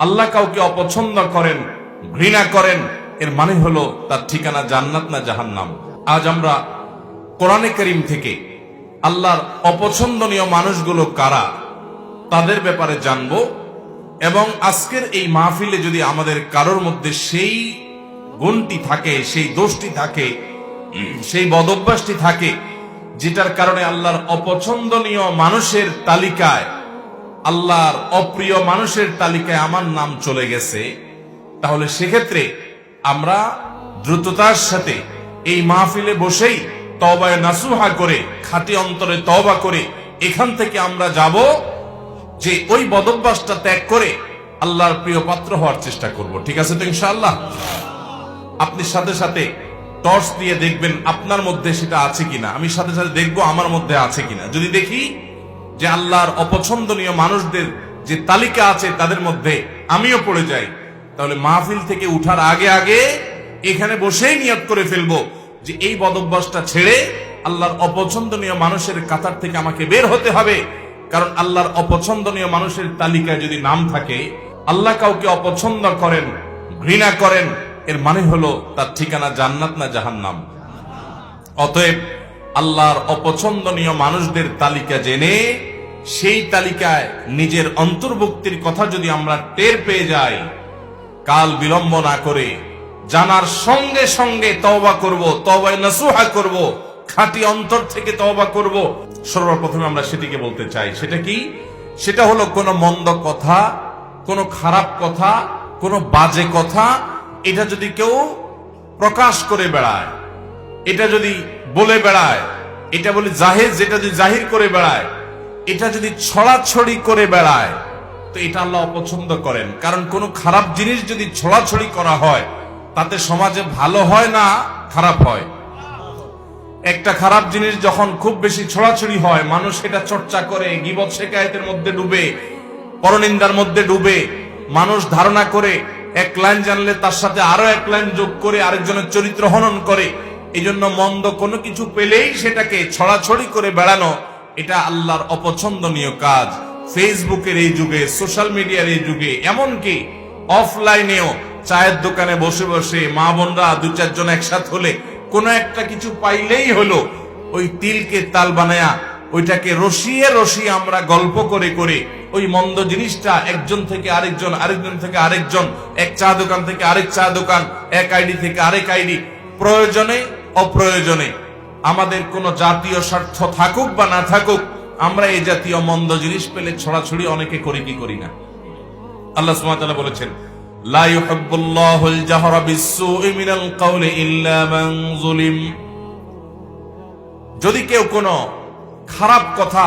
আল্লাহ কাউকে অপছন্দ করেন, ঘৃণা করেন, এর মানে হলো তার ঠিকানা জান্নাত না জাহান্নাম। আজ আমরা কোরআনে করিম থেকে আল্লাহর অপছন্দনীয় মানুষগুলো কারা, তাদের ব্যাপারে জানব এবং আজকের এই মাহফিলে যদি আমাদের কারোর মধ্যে সেই গুণটি থাকে, সেই দোষটি থাকে, সেই বদভ্যাসটি থাকে, যেটার কারণে আল্লাহর অপছন্দনীয় মানুষের তালিকায় আল্লাহর অপ্রিয় মানুষের তালিকায় আমার নাম চলে গেছে, তাহলে সেক্ষেত্রে আমরা দ্রুততার সাথে এই মাহফিলে বসেই তবায় নাসুহা করে, খাঁটি অন্তরে তবা করে এখান থেকে আমরা যাব যে ওই বদভ্যাসটা ত্যাগ করে আল্লাহর প্রিয় পাত্র হওয়ার চেষ্টা করব। ঠিক আছে তো ইনশাআল্লাহ? আপনি সাথে সাথে টর্চ দিয়ে দেখবেন আপনার মধ্যে সেটা আছে কিনা। আমি সাথে সাথে দেখব আমার মধ্যে আছে কিনা। যদি দেখি যে আল্লাহর অপছন্দনীয় মানুষদের যে তালিকা আছে তাদের মধ্যে আমিও পড়ে যাই। তাহলে মাহফিল থেকে উঠার আগে আগে এখানে বসেই নিয়ত করে ফেলব যে এই বদভ্যাসটা ছেড়ে আল্লাহর অপছন্দনীয় মানুষের কাতার থেকে আমাকে বের হতে হবে। কারণ আল্লাহর অপছন্দনীয় মানুষের তালিকায় যদি নাম থাকে, আল্লাহ কাউকে অপছন্দ করেন, ঘৃণা করেন, এর মানে হলো তার ঠিকানা জান্নাত না জাহান্নাম। অতএব আল্লাহর অপছন্দনীয় মানুষদের তালিকা জেনে, সেই তালিকায় নিজের অন্তর্ভুক্তির কথা যদি আমরা টের পেয়ে যাই, কাল বিলম্ব না করে জানার সঙ্গে সঙ্গে তওবা করব, তওবায় নাসুহা করব, খাঁটি অন্তর থেকে তওবা করব। সর্বপ্রথমে আমরা সেটিকে বলতে চাই, সেটা কি? সেটা হলো কোনো মন্দ কথা, কোনো খারাপ কথা, কোনো বাজে কথা, এটা যদি কেউ প্রকাশ করে বেড়ায়, এটা যদি বলে বেড়ায়। এটা বলে জাহির যেটা যদি জাহির করে বেড়ায়, এটা যদি ছড়াছড়ি করে বেড়ায়, তো এটা আল্লাহ অপছন্দ করেন। কারণ কোনো খারাপ জিনিস যদি ছড়াছড়ি করা হয়, তাতে সমাজে ভালো হয় না, খারাপ হয়। একটা খারাপ জিনিস যখন খুব বেশি ছড়াছড়ি হয়, মানুষ এটা চর্চা করে, গিবত শেখায়তের মধ্যে ডুবে, পরনিন্দার মধ্যে ডুবে, মানুষ ধারণা করে, এক লাইন জানলে তার সাথে আরও এক লাইন যোগ করে, আরেকজনের চরিত্র হনন করে এই জন্য মন্দ কোনো কিছু পেলেই সেটাকে ছড়াছড়ি করে বেড়ানো, এটা আল্লাহর অপছন্দনীয় কাজ। ফেসবুকের এই যুগে, সোশ্যাল মিডিয়ার এই যুগে, এমনকি অফলাইনেও চায়ের দোকানে বসে বসে মা বোনরা দু চারজন একসাথে হলে কোনো একটা কিছু পাইলেই হলো, ওই তিলকে তাল বানায়া, ওইটাকে রসিয়ে রসিয়ে আমরা গল্প করে করে ওই মন্দ জিনিসটা একজন থেকে আরেকজন আরেকজন থেকে আরেকজন, এক চা দোকান থেকে আরেক চা দোকান, এক আইডি থেকে আরেক আইডি প্রয়োজনে অপ্রয়োজনে আমাদের কোনো জাতীয় স্বার্থ থাকুক বা না থাকুক, আমরা এই জাতীয় মন্দ জিনিস পেলে ছড়াছড়ি অনেকে করি কি করি না। আল্লাহ তাআলা বলেছেন যদি কেউ কোনো খারাপ কথা,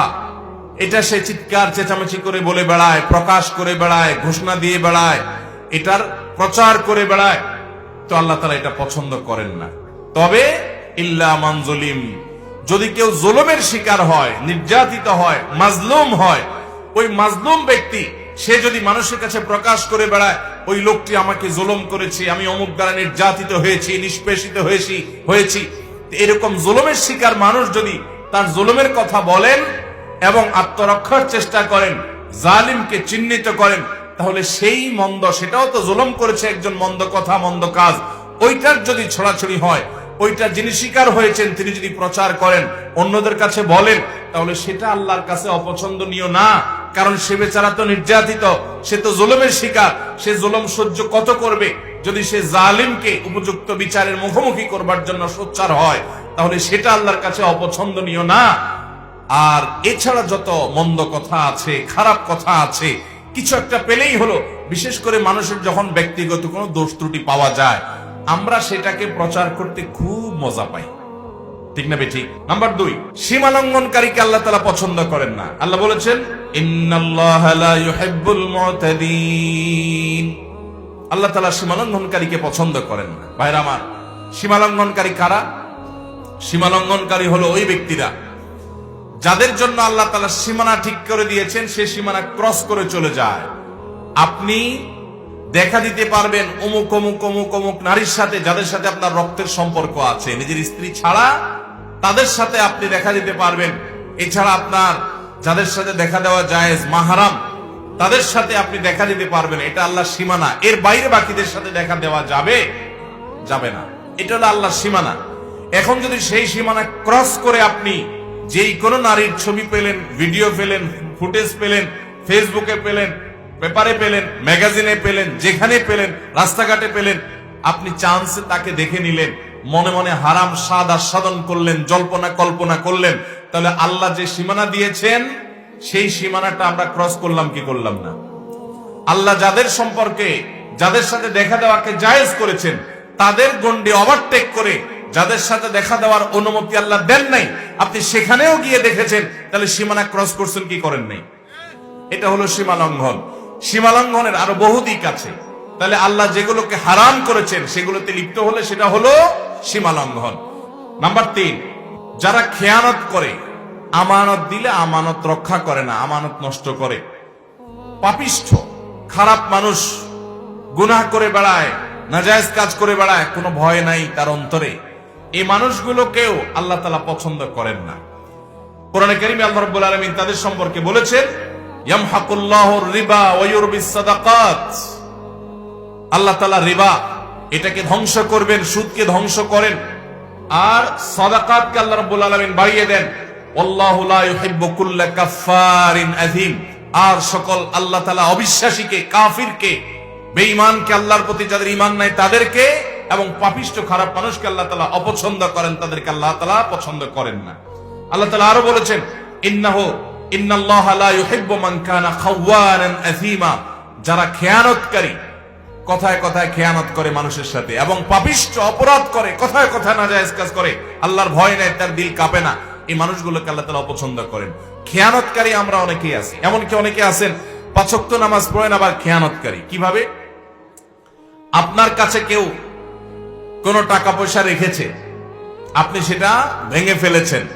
এটা সে চিৎকার, চেঁচামেচি করে বলে বেড়ায়, প্রকাশ করে বেড়ায়, ঘোষণা দিয়ে বেড়ায়, এটার প্রচার করে বেড়ায়, তো আল্লাহ তালা এটা পছন্দ করেন না। তবে ইল্লা মানজলিম যদি কেউ জুলুমের শিকার হয়, নির্যাতিত হয়, মাজলুম হয়, ওই মাজলুম ব্যক্তি, সে যদি মানুষের কাছে প্রকাশ করে বেড়ায়, ওই লোকটি আমাকে জুলুম করেছে, আমি অমুক দ্বারা নির্যাতিত হয়েছি, নিষ্পেষিত হয়েছি হয়েছি। এরকম জুলুমের শিকার মানুষ যদি তার জুলুমের কথা বলেন এবং আত্মরক্ষার চেষ্টা করেন, জালিমকে চিহ্নিত করেন, তাহলে সেই মন্দ, সেটাও তো জুলুম করেছে একজন মন্দ কথা, মন্দ কাজ। ওইটার যদি ছড়াছড়ি হয় ওইটা যিনি শিকার হয়েছেন, তিনি যদি প্রচার করেন, অন্যদের কাছে বলেন, তাহলে সেটা আল্লাহর কাছে অপছন্দনীয় না। কারণ সে বেচারা তো নির্যাতিত, সে তো জুলুমের শিকার, সে জুলুম সহ্য কত করবে? যদি সে জালিমকে উপযুক্ত বিচারের মুখোমুখি করবার জন্য সোচ্চার হয়, তাহলে সেটা আল্লাহর কাছে অপছন্দনীয় না। আর এছাড়া যত মন্দ কথা আছে, খারাপ কথা আছে, কিছু একটা পেলেই হলো, বিশেষ করে মানুষের যখন ব্যক্তিগত কোনো দোষ ত্রুটি পাওয়া যায় আমরা সেটাকে প্রচার করতে খুব মজা পাই। ঠিক না ঠিক নাম্বার দুই সীমা লঙ্ঘনকারীকে আল্লাহ তালা পছন্দ করেন না। আল্লাহ বলেছেন আল্লাহ তালা সীমা লঙ্ঘনকারীকে পছন্দ করেন না। ভাইরা আমার সীমা লঙ্ঘনকারী কারা? সীমা লঙ্ঘনকারী হলো ওই ব্যক্তিরা যাদের জন্য আল্লাহ তালা সীমানা ঠিক করে দিয়েছেন, সে সীমানা ক্রস করে চলে যায়। আপনি দেখা দিতে পারবেন অমুক অমুক অমুক অমুক নারীর সাথে, যাদের সাথে আপনার রক্তের সম্পর্ক আছে। নিজের স্ত্রী ছাড়া তাদের সাথে আপনি দেখা দিতে পারবেন। এছাড়া আপনার যাদের সাথে দেখা দেওয়া জায়েজ, মাহারাম, তাদের সাথে আপনি দেখা দিতে পারবেন। এটা আল্লাহর সীমানা। এর বাইরে বাকিদের সাথে দেখা দেওয়া যাবে? যাবে না। এটা হলো আল্লাহর সীমানা। এখন যদি সেই সীমানা ক্রস করে আপনি যেই কোনো নারীর ছবি পেলেন, ভিডিও পেলেন, ফুটেজ পেলেন, ফেসবুকে পেলেন পেপারে পেলেন, ম্যাগাজিনে পেলেন, যেখানে পেলেন, রাস্তাঘাটে পেলেন, আপনি চান্সে তাকে দেখে নিলেন, মনে মনে হারাম স্বাদ আস্বাদন করলেন, জল্পনা কল্পনা করলেন, তাহলে আল্লাহ যে সীমানা দিয়েছেন, সেই সীমানাটা আমরা ক্রস করলাম কি করলাম না? আল্লাহ যাদের সম্পর্কে, যাদের সাথে দেখা দেওয়াকে জায়েজ করেছেন, তাদের গন্ডি ওভারটেক করে, যাদের সাথে দেখা দেওয়ার অনুমতি আল্লাহ দেন নাই, আপনি সেখানেও গিয়ে দেখেছেন, তাহলে সীমানা ক্রস করছেন কি করেন নাই? এটা হলো সীমা লঙ্ঘন সীমা লঙ্ঘনের আরও বহু দিক আছে। তাহলে আল্লাহ যেগুলোকে হারাম করেছেন, সেগুলোতে লিপ্ত হলে সেটা হলো সীমালঙ্ঘন। নাম্বার তিন, যারা খেয়ানত করে, আমানত দিলে আমানত রক্ষা করে না, আমানত নষ্ট করে। পাপিষ্ঠ, খারাপ মানুষ গুনাহ করে বেড়ায়, নাজায়েজ কাজ করে বেড়ায়, কোনো ভয় নাই তার অন্তরে। এই মানুষগুলোকেও আল্লাহ তালা পছন্দ করেন না। কোরআনে কারিমে আল্লাহ রাব্বুল আলামিন তাদের সম্পর্কে বলেছেন রিবা সাদাকাত। আল্লাহ তাআলা রিবা, এটাকে ধ্বংস করবেন, সুদকে ধ্বংস করেন। আর আল্লাহ বাড়িয়ে দেন। আর সকল আল্লাহ অবিশ্বাসীকে, কাফিরকে, বেঈমানকে, আল্লাহর প্রতি যাদের ঈমান নাই তাদেরকে এবং পাপিষ্ঠ খারাপ মানুষকে আল্লাহ তাআলা অপছন্দ করেন, তাদেরকে আল্লাহ তাআলা পছন্দ করেন না। আল্লাহ তাআলা আরও বলেছেন, ইন্নাহু যারা খেয়ানতকারী, কথায় কথায় খেয়ানত করে মানুষের সাথে এবং পাপিষ্ঠ অপরাধ করে, কথায় কথায় কাজ করে, আল্লাহর ভয় তার দিল কাঁপে না। এই মানুষগুলোকে আল্লাহ অপছন্দ করেন। খেয়ানতকারী আমরা অনেকেই আছি। এমনকি অনেকে আছেন পাঁচক্ত নামাজ পড়েন, আবার খেয়ানতকারী। কীভাবে? আপনার কাছে কেউ কোনো টাকা পয়সা রেখেছে, আপনি সেটা ভেঙে ফেলেছেন।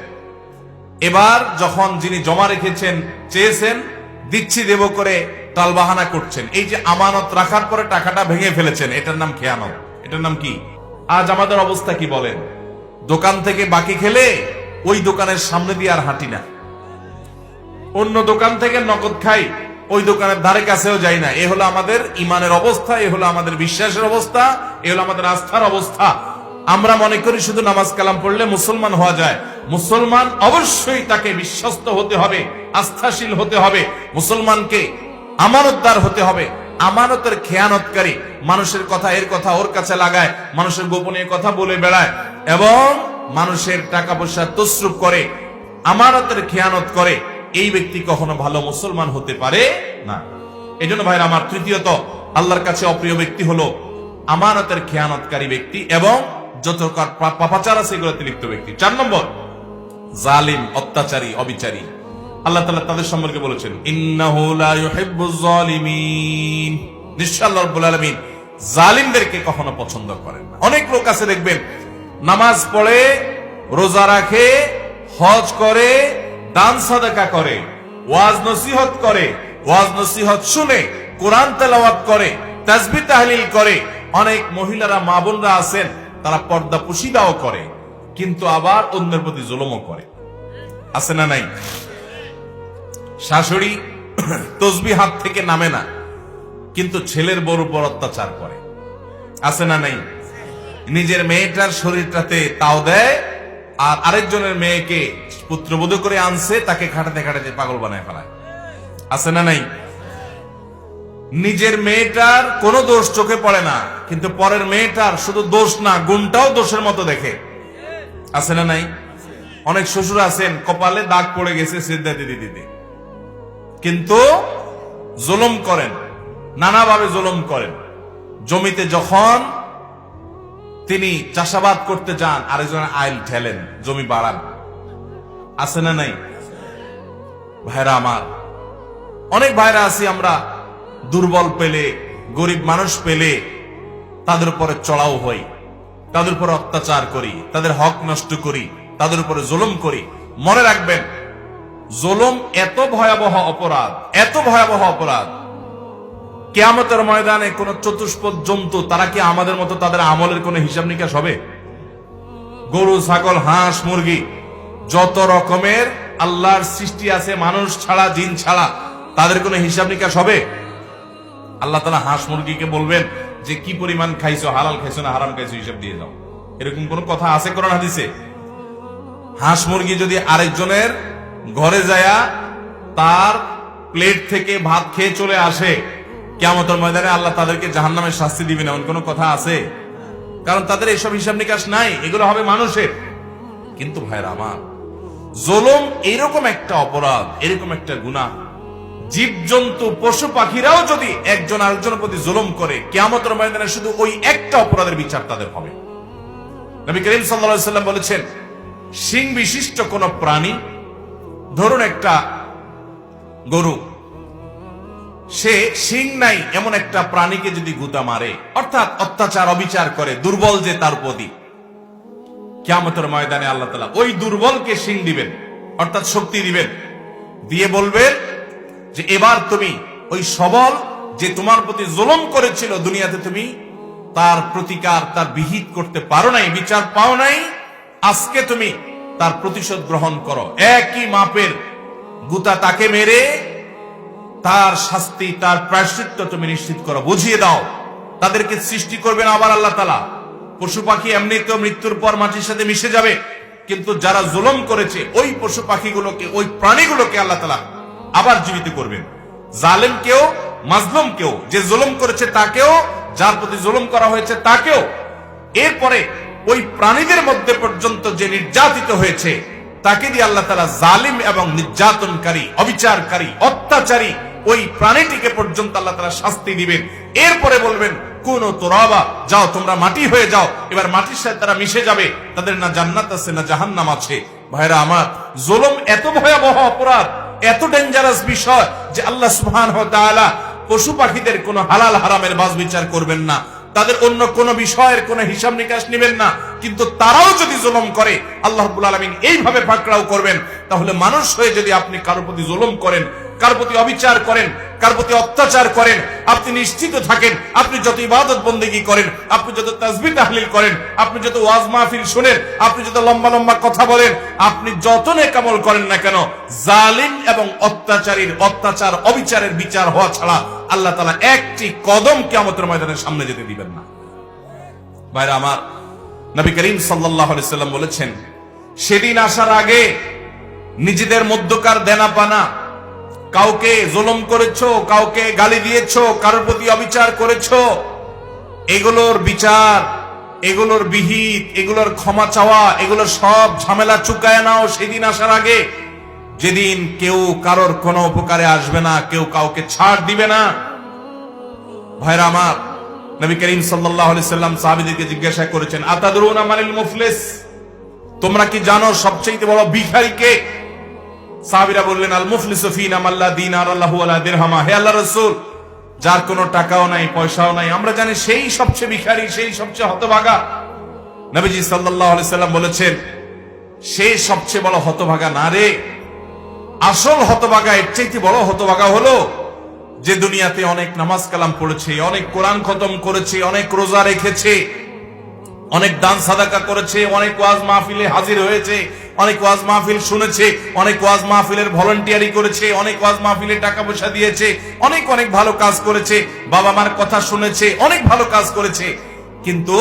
এবার যখন যিনি জমা রেখেছেন, চেয়েছেন, দিচ্ছি দেব করে টালবাহানা করছেন। এই যে আমানত রাখার পরে টাকাটা ভেঙে ফেলেছেন, এটার নাম খেয়ানত। এটার নাম কি? আজ আমাদের অবস্থা কি বলেন? দোকান থেকে বাকি খেলে ওই দোকানের সামনে দিয়ে আর হাঁটি না। অন্য দোকান থেকে নগদ খাই, ওই দোকানের ধারে কাছেও যাই না। এ হলো আমাদের ইমানের অবস্থা, এ হলো আমাদের বিশ্বাসের অবস্থা, এ হলো আমাদের আস্থার অবস্থা। আমরা মনে করি শুধু নামাজ কালাম পড়লে মুসলমান হওয়া যায়। মুসলমান অবশ্যই তাকে বিশ্বস্ত হতে হবে, আস্থাশীল হতে হবে, মুসলমানকে আমানতদার হতে হবে। আমানতের খেয়ানতকারী মানুষের কথা, এর কথা ওর কাছে লাগায়, মানুষের গোপনীয় কথা বলে বেড়ায় এবং মানুষের টাকা পয়সা তসরুপ করে, আমানতের খেয়ানত করে। এই ব্যক্তি কখনো ভালো মুসলমান হতে পারে না। এই জন্য ভাইরা আমার তৃতীয়ত, আল্লাহর কাছে অপ্রিয় ব্যক্তি হলো আমানতের খেয়ানতকারী ব্যক্তি এবং যত পাপাচার আছে, এগুলোতে লিপ্ত ব্যক্তি। চার নম্বর, জালিম, অত্যাচারী, অবিচারী। আল্লাহ তাআলা তাদের সম্পর্কে বলেছেন, ইন্নাহু লা ইউহিব্বুজ জালিমিন। নিশ্চয় আল্লাহ রাব্বুল আলামিন জালিমদেরকে কখনো পছন্দ করেন অনেক লোক আছে, দেখবেন, নামাজ পড়ে, রোজা রাখে, হজ করে, দান সাদাকা করে, ওয়াজ নসিহত করে, ওয়াজ নসিহত শুনে, কোরআন তেলাওয়াত করে তাসবিহ তাহলিল করে, অনেক মহিলারা, মা বোনরা আছেন তারা পর্দা পুশিদাও করে, কিন্তু আবার অন্যের প্রতি জুলুমও করে। আছে না নাই? শাশুড়ি তসবি হাত থেকে নামে না, কিন্তু ছেলের বড় উপর অত্যাচার করে। আছে না নাই? নিজের মেয়েটার শরীরটাতে তাও দেয়, আর আরেকজনের মেয়েকে পুত্রবধূ করে আনছে, তাকে খাটাতে খাটাতে পাগল বানায় ফেলায়। আছে না নাই? নিজের মেয়েটার কোনো দোষ চোখে পড়ে না, কিন্তু পরের মেয়েটার শুধু দোষ না, গুণটাও দোষের মতো দেখে। আছে না নাই? অনেক শ্বশুর আছেন, কপালে দাগ পড়ে গেছে সিদ্ধা দিদি দিদি কিন্তু জুলুম করেন, নানাভাবে জুলুম করেন। জমিতে যখন তিনি চাষাবাদ করতে যান আরেকজন আইল ঠেলেন, জমি বাড়ান। আছে না নাই? ভাইরা আমার, অনেক ভাইরা আছি আমরা দুর্বল পেলে, গরিব মানুষ পেলে তাদের উপরে চড়াও হই, তাদের উপরে অত্যাচার করি, তাদের হক নষ্ট করি, তাদের উপরে জুলুম করি। মনে রাখবেন, জুলুম এত ভয়াবহ অপরাধ, এত ভয়াবহ অপরাধ। কেয়ামতের ময়দানে কোন চতুষ্পদ জন্তু, তারা কি আমাদের মতো তাদের আমলের কোন হিসাব নিকাশ হবে? গরু, ছাগল, হাঁস, মুরগি, যত রকমের আল্লাহর সৃষ্টি আছে, মানুষ ছাড়া, জিন ছাড়া, তাদের কোনো হিসাব নিকাশ হবে? আল্লাহ তালা হাঁস মুরগিকে বলবেন যে, কি পরিমাণ খাইছো? হালাল খাইছো না হারাম খাইছো? হিসাব দিয়ে দাও। এরকম কোন কথা আছে কোরআন হাদিসে? হাঁস মুরগি যদি আরেকজনের ঘরে যায়া তার প্লেট থেকে ভাত খেয়ে চলে আসে কেমতের ময়দানে আল্লাহ তাদেরকে জাহান নামের শাস্তি দিবেন, এমন কোনো কথা আছে? কারণ তাদের এসব হিসাব নিকাশ নাই, এগুলো হবে মানুষের। কিন্তু ভাইরা আমার, জোলম এরকম একটা অপরাধ, এরকম একটা গুণা জীবজন্তু, পশু পাখিরাও যদি একজন আরেকজনের প্রতি জুলুম করে, কেয়ামতের ময়দানে শুধু ওই একটা অপরাধের বিচার তাদের হবে। নবী করিম সাল্লা সাল্লাম বলেছেন সিং বিশিষ্ট কোন প্রাণী, ধরুন একটা গরু, সে সিং নাই, এমন একটা প্রাণীকে যদি গুতা মারে, অর্থাৎ অত্যাচার, অবিচার করে, দুর্বল যে তার প্রতি, কেয়ামতের ময়দানে আল্লাহ তালা ওই দুর্বলকে সিং দিবেন, অর্থাৎ শক্তি দিবেন, দিয়ে বলবেন যে এবার তুমি ওই সবল যে তোমার প্রতি জুলুম করেছিল দুনিয়াতে তুমি, তার প্রতিকার, তার বিহিত করতে পারো নাই, বিচার পাও নাই, আজকে তুমি তার প্রতিশোধ গ্রহণ করো। একই মাপের গুতা তাকে মেরে তার শাস্তি, তার প্রায়শ্চিত্ত তুমি নিশ্চিত করো। বুঝিয়ে দাও, তাদেরকে সৃষ্টি করবেন আবার আল্লাহ তালা। পশু পাখি এমনিতেও মৃত্যুর পর মাটির সাথে মিশে যাবে, কিন্তু যারা জুলম করেছে, ওই পশু পাখিগুলোকে, ওই প্রাণীগুলোকে আল্লাহ তালা আবার জীবিত করবেন। জালেম কেউ, মাজলুম কেউ, যে জুলম করেছে তাকেও, যার প্রতি জুলম করা হয়েছে তাকেও। এরপরে ওই প্রাণীদের মধ্যে পর্যন্ত যে নির্যাতিত হয়েছে, তাকে দিয়ে আল্লাহ তালা জালিম এবং নির্যাতনকারী, অবিচারকারী, অত্যাচারী ওই প্রাণীটিকে পর্যন্ত আল্লাহ তালা শাস্তি দিবেন। এরপরে বলবেন, কোন তোরাবা, যাও তোমরা মাটি হয়ে যাও। এবার মাটির সাথে তারা মিশে যাবে। তাদের না জান্নাত আছে, না জাহান্নাম আছে। ভাইরা আমার, জোলম এত ভয়াবহ অপরাধ এত ডেঞ্জারাস বিষয় যে আল্লাহ সুহান পশু পাখিদের কোনো হালাল হারামের বাস বিচার করবেন না। তাদের অন্য কোন বিষয়ের কোন হিসাব নিকাশ নেবেন না। কিন্তু তারাও যদি জুলম করে, আল্লাহ আলমিন এইভাবে পাকড়াও করবেন। তাহলে মানুষ হয়ে যদি আপনি কারোর প্রতি জুলম করেন কারোর প্রতি অবিচার করেন কার প্রতি অত্যাচার করেন? আপনি নিশ্চিত থাকেন, আপনি যত ইবাদত বন্দেগি করেন, আপনি যত তাজবি তাহলিল করেন, আপনি যত ওয়াজ মাহফিল শুনেন, আপনি যত লম্বা লম্বা কথা বলেন, আপনি যত নেকামল করেন না কেন, জালিম এবং অত্যাচারীর অত্যাচার, অবিচারের বিচার হওয়া ছাড়া আল্লাহ তালা একটি কদম কেমতের ময়দানের সামনে যেতে দিবেন না। ভাইরা আমার, নবী করিম সাল্লাহ সাল্লাম বলেছেন, সেদিন আসার আগে নিজেদের মধ্যকার দেনা পানা কাউকে জুলুম করেছ, কাউকে গালি দিয়েছ, কারোর প্রতি অবিচার করেছ, এগুলোর বিচার, এগুলোর বিহিত, এগুলোর ক্ষমা চাওয়া, এগুলোর সব ঝামেলা চুকায় নাও সেদিন আসার আগে। যেদিন কেউ কারোর কোনো উপকারে আসবে না, কেউ কাউকে ছাড় দিবে না। ভাইরা আমার, নবী করিম সাল্লাম সাহাবিদেরকে জিজ্ঞাসা করেছেন, আতাদরুন আমানিল মুফলিস? তোমরা কি জানো সবচেয়ে বড় ভিখারি কে সাহাবিরা বললেন আল মুফলিসু ফিনা মাল্লা দিনার আল্লাহু আলা দিরহামা। হে আল্লাহ রাসূল, যার কোনো টাকাও নাই, পয়সাও নাই, আমরা জানি সেই সবচেয়ে ভিখারি, সেই সবচেয়ে হতভাগা। নবীজি আলাইহি সাল্লাম বলেছেন সেই সবচেয়ে বড় হতভাগা না রে? আসল হতভাগা, এর চাইতে বড় হতভাগা হলো যে দুনিয়াতে অনেক নামাজ কালাম পড়েছে, অনেক কোরআন খতম করেছে, অনেক রোজা রেখেছে, অনেক দান সাদাকা করেছে, অনেক ওয়াজ মাহফিলে হাজির হয়েছে অনেক ওয়াজ মাহফিল শুনেছে, অনেক ওয়াজ মাহফিলের ভলেন্টিয়ারি করেছে, অনেক ওয়াজ মাহফিলে টাকা পয়সা দিয়েছে, অনেক অনেক ভালো কাজ করেছে, বাবা মার কথা শুনেছে, অনেক ভালো কাজ করেছে। কিন্তু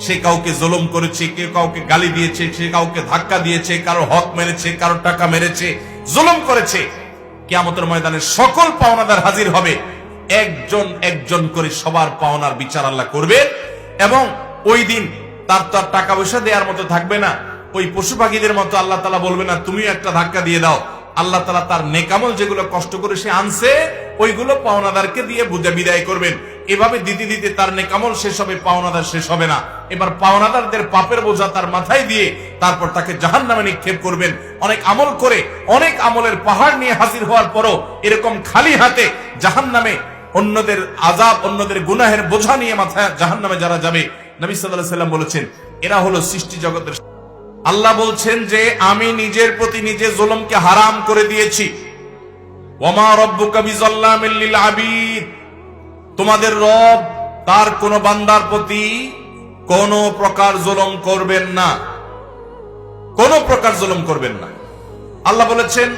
সে কাউকে জুলুম করেছে, কেউ কাউকে গালি দিয়েছে, সে কাউকে ধাক্কা দিয়েছে, কারও হক মেরেছে, কারও টাকা মেরেছে, জুলুম করেছে। কেয়ামতের ময়দানে সকল পাওনাদার হাজির হবে। একজন একজন করে সবার পাওনার বিচার আল্লাহ করবে এবং ওই দিন তার তো আর টাকা পয়সা দেওয়ার মতো থাকবে না। ওই পশু পাখিদের মতো আল্লাহ তালা বলবে, না, তুমিও একটা ধাক্কা দিয়ে দাও। আল্লাহ তালা তার নেকামল যেগুলো কষ্ট করে সে আনছে, ওইগুলো পাওনাদারকে দিয়ে বুঝে বিদায় করবেন। এভাবে দিতে দিতে তার নেকামল শেষ হবে, পাওনাদার শেষ হবে না। এবার পাওনাদারদের পাপের বোঝা তার মাথায় দিয়ে তারপর তাকে জাহান নামে নিক্ষেপ করবেন। অনেক আমল করে, অনেক আমলের পাহাড় নিয়ে হাজির হওয়ার পরও এরকম খালি হাতে জাহান নামে অন্যদের আজাব অন্যদের গুনাহের বোঝা নিয়ে মাথায় জাহান নামে যারা যাবে, নবী সাল্লাহ সাল্লাম বলেছেন, এরা হলো সৃষ্টি জগতের আল্লাহ বলছেন যে, আমি নিজের প্রতি নিজে জুলুমকে হারাম করে দিয়েছি। তোমাদের রব তার কোন বান্দার প্রতি কোন প্রকার জুলুম করবেন না। কোন প্রকার জুলুম করবেন না। আল্লাহ বলেছেন,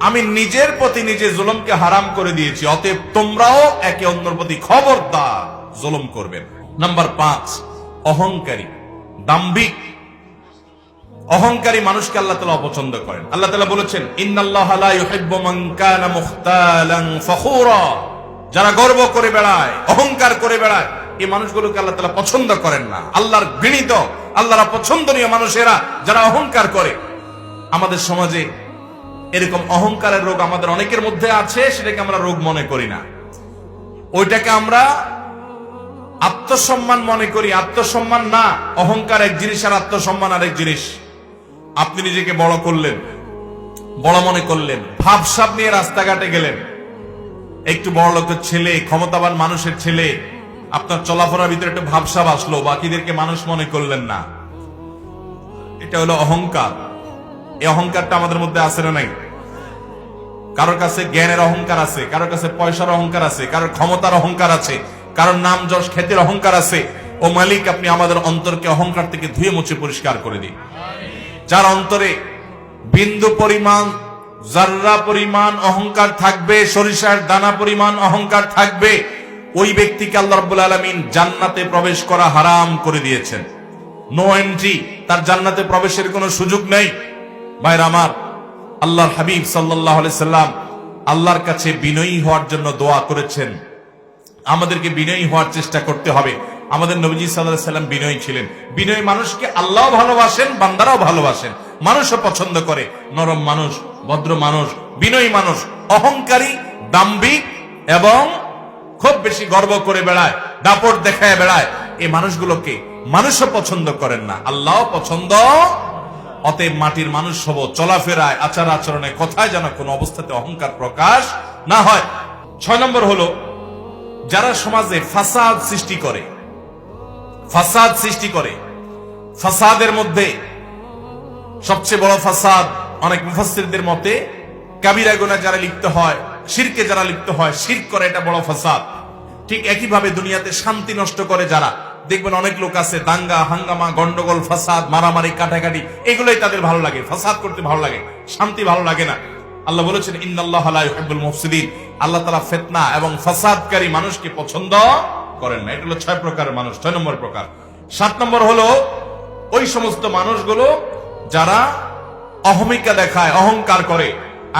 আমি নিজের প্রতি নিজে জুলুমকে হারাম করে দিয়েছি, অতএব তোমরাও একে অন্যের প্রতি খবরদার জুলুম করবেন নাম্বার পাঁচ, অহংকারী, দাম্ভিক। অহংকারী মানুষকে আল্লাহ তালা অপছন্দ করেন। আল্লাহ তালা বলেছেন যারা গর্ব করে বেড়ায়, অহংকার করে বেড়ায়, এই মানুষগুলোকে আল্লাহ তালা পছন্দ করেন না। আল্লাহর ঘৃণিত, আল্লাহর পছন্দনীয় মানুষেরা যারা অহংকার করে, আমাদের সমাজে এরকম অহংকারের রোগ আমাদের অনেকের মধ্যে আছে, সেটাকে আমরা রোগ মনে করি না। ওইটাকে আমরা আত্মসম্মান মনে করি। আত্মসম্মান না, অহংকার এক জিনিস আর আত্মসম্মান আরেক জিনিস। আপনি নিজেকে বড় করলেন, বড় মনে করলেন, ভাবসাব নিয়ে রাস্তাঘাটে গেলেন। একটু বড় লোকের ছেলে, ক্ষমতাবান মানুষের ছেলে, আপনার চলাফেরার ভিতরে একটু ভাবসাব আসলো, বাকিদেরকে মানুষ মনে করলেন না। এটা হলো অহংকার। এই অহংকারটা আমাদের মধ্যে আছে না নাই? কারোর কাছে জ্ঞানের অহংকার আছে, কারোর কাছে পয়সার অহংকার আছে, কারোর ক্ষমতার অহংকার আছে, কারোর নাম যশ খ্যাতির অহংকার আছে। ও মালিক, আপনি আমাদের অন্তরকে অহংকার থেকে ধুয়ে মুছে পরিষ্কার করে দিন। যার অন্তরে বিন্দু পরিমাণ জাররা পরিমাণ অহংকার থাকবে, সরিষার দানা পরিমাণ অহংকার থাকবে, ওই ব্যক্তিকে আল্লাহ রাব্বুল আলামিন জান্নাতে প্রবেশ করা হারাম করে দিয়েছেন। নো এন্ট্রি তার জান্নাতে প্রবেশের কোনো সুযোগ নেই। ভাইরা আমার, আল্লাহর হাবিব সাল্লাল্লাহু আলাইহি সাল্লাম আল্লাহর কাছে বিনয়ী হওয়ার জন্য দোয়া করেছেন। আমাদেরকে বিনয়ী হওয়ার চেষ্টা করতে হবে। আমাদের নবীজি সাল্লাহ সাল্লাম বিনয়ী ছিলেন। বিনয়ী মানুষকে আল্লাহ ভালোবাসেন, বান্দারাও ভালোবাসেন। মানুষও পছন্দ করে। নরম মানুষ, ভদ্র মানুষ, বিনয়ী মানুষ, অহংকারী, দাম্ভিক এবং খুব বেশি গর্ব করে বেড়ায়, দাপট দেখায় বেড়ায়। এই মানুষগুলোকে মানুষও পছন্দ করেন না। আল্লাহ পছন্দ। অতএব মাটির মানুষ হব, চলাফেরায়, আচার আচরণে, কথায় যেন কোনো অবস্থাতে অহংকার প্রকাশ না হয়। ছয় নম্বর হলো, যারা সমাজে ফাসাদ সৃষ্টি করে ফাসাদ সৃষ্টি করে। ফাসাদের মধ্যে সবচেয়ে বড় ফাসাদ অনেক মুফাসসিরদের মতে কাবিরা গুনাহ যারা লিপ্ত হয়, শিরকে যারা লিপ্ত হয়, শিরক করে এটা বড় ফাসাদ। ঠিক একইভাবে দুনিয়াতে শান্তি নষ্ট করে যারা। দেখবেন অনেক লোক আছে, দাঙ্গা, হাঙ্গামা, গন্ডগোল, ফাসাদ, মারামারি, কাটাকাটি, এগুলোই তাদের ভালো লাগে। ফাসাদ করতে ভালো লাগে, শান্তি ভালো লাগে না। আল্লাহ বলেছেন মুফসিদিন। আল্লাহ তাআলা ফিতনা এবং ফাসাদকারী মানুষকে পছন্দ করেন না। এটা হলো ছয় প্রকারের মানুষ, ছয় নম্বর প্রকার। সাত নম্বর হলো ওই সমস্ত মানুষগুলো যারা অহমিকা দেখায়, অহংকার করে,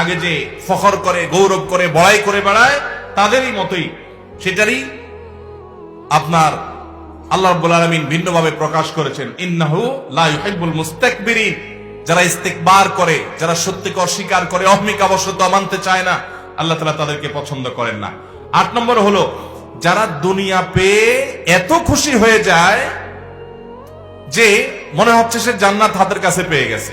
আগে যে ফখর করে, গৌরব করে, বড়াই করে বেড়ায়, তাদেরই মতোই সেটারই আপনার আল্লাহ রাব্বুল আলামিন ভিন্নভাবে প্রকাশ করেছেন। ইন্নাহু লা ইউহিব্বুল মুস্তাকবিরিন। যারা ইস্তেকবার করে, যারা সত্যকে অস্বীকার করে অহমিকা বশত মানতে চায় না, আল্লাহ তালা তাদেরকে পছন্দ করেন না। আট নম্বর হলো যারা দুনিয়া পেয়ে এত খুশি হয়ে যায় যে মনে হচ্ছে সে জান্নাত হাতের কাছে পেয়ে গেছে।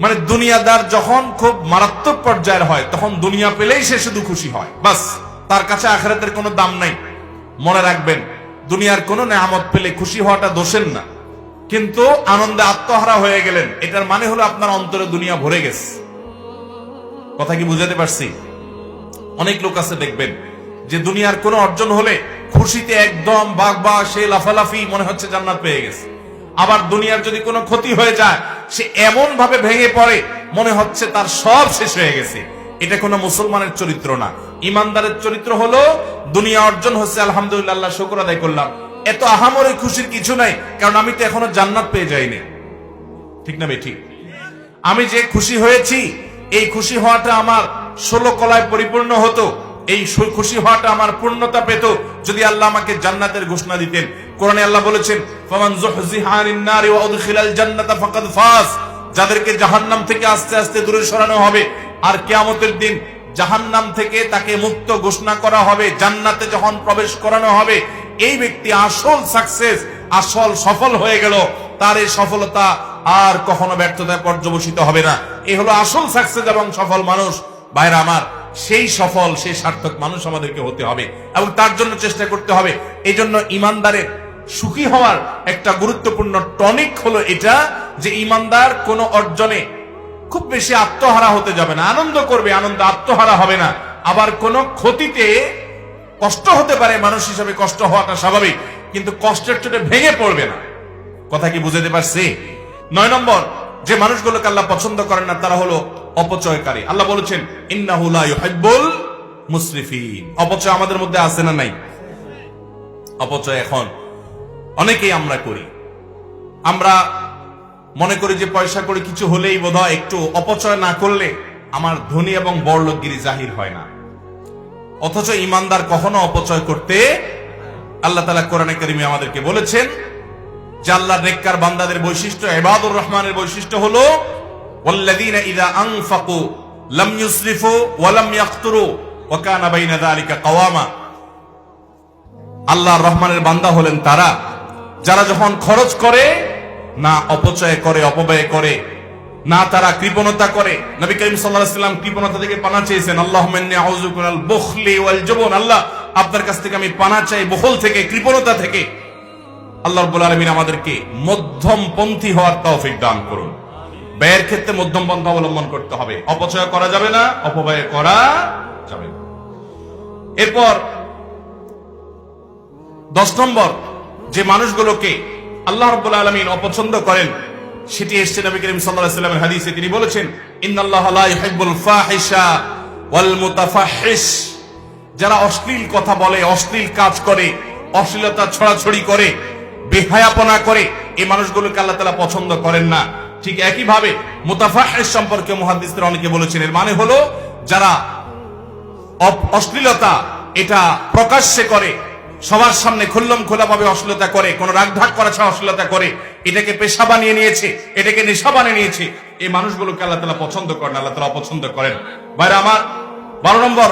মানে দুনিয়াদার যখন খুব মারাত্মক পর্যায়ের হয়, তখন দুনিয়া পেলেই সে শুধু খুশি হয়। বাস, তার কাছে আখেরাতের কোনো দাম নাই। মনে রাখবেন, দুনিয়ার কোনো নেয়ামত পেলে খুশি হওয়াটা দোষের না। কিন্তু আনন্দে আত্মহারা হয়ে গেলেন। এটার মানে হলো আপনার অন্তরে দুনিয়া ভরে গেছে। কথা কি বুঝাতে পারছি? অনেক লোক আছে দেখবেন যে দুনিয়ার কোনো অর্জন হলে খুশিতে একদম বাঘ বা সে লাফালাফি মনে হচ্ছে জান্নাত পেয়ে গেছে। আবার দুনিয়ার যদি কোনো ক্ষতি হয়ে যায়, সে এমন ভাবে ভেঙে পড়ে, মনে হচ্ছে তার সব শেষ হয়ে গেছে। এটা কোনো মুসলমানের চরিত্র না। ইমানদারের চরিত্র হলো, দুনিয়া অর্জন হচ্ছে, আলহামদুলিল্লাহ শুকর আদায় করলাম। এত আহামরে খুশির কিছু নাই, কারণ আমি তো এখনও জান্নাত পেয়ে যাইনি। ঠিক না ঠিক? আমি যে খুশি হয়েছি, এই খুশি হওয়াটা আমার ষোলো কলায় পরিপূর্ণ হতো। এই খুশি হওয়াটা আমার পূর্ণতা পেত যদি আল্লাহ আমাকে জান্নাতের ঘোষণা দিতেন। কোরআনে আল্লাহ বলেছেন, ফামান যুহজিহা আনিন নারি ওয়া উদখিলাল জান্নাতা ফাকাদ ফাজ। যাদেরকে জাহান্নাম থেকে আস্তে আস্তে দূরে সরানো হবে, আর কিয়ামতের দিন জাহান্নাম থেকে তাকে মুক্ত ঘোষণা করা হবে, জান্নাতে যখন প্রবেশ করানো হবে, এই ব্যক্তি আসল সাকসেস আসল সফল হয়ে গেল। তার এই সফলতা আর কখনো ব্যর্থতায় পর্যবসিত হবে না। এই হলো আসল সাকসেস এবং সফল মানুষ। বাইরে আমার সেই সফল, সেই সার্থক মানুষ আমাদেরকে হতে হবে এবং তার জন্য চেষ্টা করতে হবে। এই জন্য ইমানদারের সুখী হওয়ার একটা গুরুত্বপূর্ণ টনিক হলো এটা যে ইমানদার কোন অর্জনে খুব বেশি আত্মহারা হতে যাবে না। আনন্দ করবে, আনন্দ আত্মহারা হবে না। আবার কোন ক্ষতিতে কষ্ট হতে পারে, মানুষ হিসাবে কষ্ট হওয়াটা স্বাভাবিক, কিন্তু কষ্টের চোটে ভেঙে পড়বে না। কথা কি বুঝাতে পারছি? নয় নম্বর যে মানুষগুলোকে আল্লাহ পছন্দ করেন না, তারা হলো অপচয়কারী। আল্লাহ বলেছেন, ইন্নাহু লা ইউহিব্বুল মুসরিফিন। অপচয় আমাদের মধ্যে আছে না নাই? অপচয় এখন অনেকেই আমরা করি। আমরা মনে করি যে পয়সা করে কিছু হলেই বোধহয় একটু অপচয় না করলে আমার ধনী এবং বড়লোকগিরি জাহির হয় না। অথচ ইমানদার কখনো অপচয় করতে আল্লাহ তালা কোরআনে করিমে আমাদেরকে বলেছেন যে আল্লাহ নেককার বান্দাদের বৈশিষ্ট্য এবাদুর রহমানের বৈশিষ্ট্য হলো, ওয়াল্লাযীনা ইযা আনফাকু আল্লাহর রহমানের বান্দা হলেন তারা, যারা যখন খরচ করে, না অপচয় করে, অপব্যয় করে, না তারা কৃপণতা করে, নবী করিম সাল্লাল্লাহু সাল্লাম কৃপণতা থেকে পানা চেয়েছেন, আল্লাহুম্মা ইন্নী ওয়াল জুবন। আল্লাহ আপনার কাছ থেকে আমি পানা চাই বখল থেকে, কৃপণতা থেকে। আল্লাহ রাব্বুল আলমিন আমাদেরকে মধ্যম পন্থী হওয়ার তৌফিক দান করুন। ব্যয়ের ক্ষেত্রে মধ্যম পন্থা অবলম্বন করতে হবে। অপচয় করা যাবে না, অপব্যয় করা যাবে না। এরপর দশ নম্বর, যে মানুষগুলোকে আল্লাহ রাব্বুল আলামিন অপছন্দ করেন, সেটি এসছে নবী করিম সাল্লামের হাদিসে। তিনি বলেছেন যারা অশ্লীল কথা বলে, অশ্লীল কাজ করে, অশ্লীলতা ছড়াছড়ি করে বেহায়াপনা করে এই মানুষগুলোকে আল্লাহ তাআলা পছন্দ করেন না। ঠিক একই ভাবে মুতাফাহিশ সম্পর্কে মুহাদ্দিসরা অনেকে বলেছেন, এর মানে হলো যারা অশ্লীলতা এটা প্রকাশ্যে করে, সবার সামনে খুল্লম খোলা ভাবে অশ্লীলতা করে, কোন রাগঢাক করা ছাড়া অশ্লীলতা করে, এটাকে পেশা বানিয়ে নিয়েছে, এটাকে নেশা বানিয়ে নিয়েছে, এই মানুষগুলোকে আল্লাহ তালা পছন্দ করেন আল্লাহ তালা অপছন্দ করেন। বাইরে আমার, বারো নম্বর,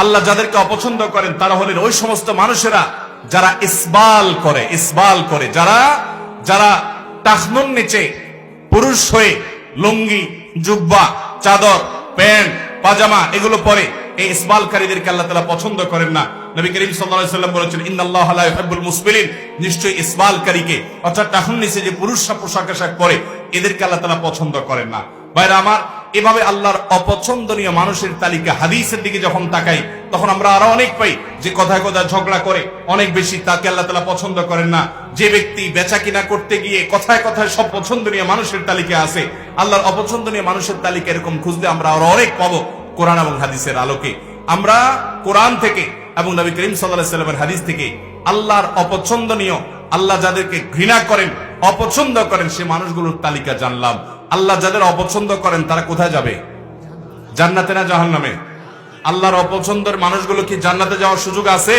আল্লাহ যাদেরকে অপছন্দ করেন, তারা হলেন ওই সমস্ত মানুষেরা যারা ইসবাল করে ইসবাল করে, যারা যারা টাকনুন নিচে পুরুষ হয়ে লুঙ্গি, জুব্বা, চাদর, প্যান্ট, পাজামা এগুলো পরে, এই ইসবালকারীদেরকে আল্লাহ তাআলা পছন্দ করেন না। নবী করিম সাল্লাম বলেছেন, ইন্নাল্লাহা লা ইউহিব্বুল মুসবিলিন। নিশ্চয়ই ইসবালকারীকে, অর্থাৎ টাকুন নিচে যে পুরুষরা পোশাক আশাক পরে, এদেরকে আল্লাহ তাআলা পছন্দ করেন না। ভাইরা আমার, এভাবে আল্লাহর অপছন্দনীয় মানুষের তালিকা হাদিসের দিকে যখন তাকাই তখন আমরা আরও অনেক পাই যে কথায় কথায় ঝগড়া করে, অনেক বেশি তাকে আল্লাহ তালা পছন্দ করেন না। যে ব্যক্তি বেচা কিনা করতে গিয়ে কথায় কথায় সব পছন্দনীয় মানুষের তালিকা আছে, আল্লাহর অপছন্দনীয় মানুষের তালিকা এরকম খুঁজলে আমরা আরও অনেক পাবো কোরআন এবং হাদিসের আলোকে। আমরা কোরআন থেকে এবং নবী করিম সাল্লাহ সাল্লামের হাদিস থেকে আল্লাহর অপছন্দনীয়, আল্লাহ যাদেরকে ঘৃণা করেন, অপছন্দ করেন, সে মানুষগুলোর তালিকা জানলাম। আল্লাহ যাদের অপছন্দ করেন তারা কোথায় যাবে? জান্নাতে না জাহান্নামে? আল্লাহর অপছন্দের মানুষগুলো কি জান্নাতে যাওয়ার সুযোগ আছে?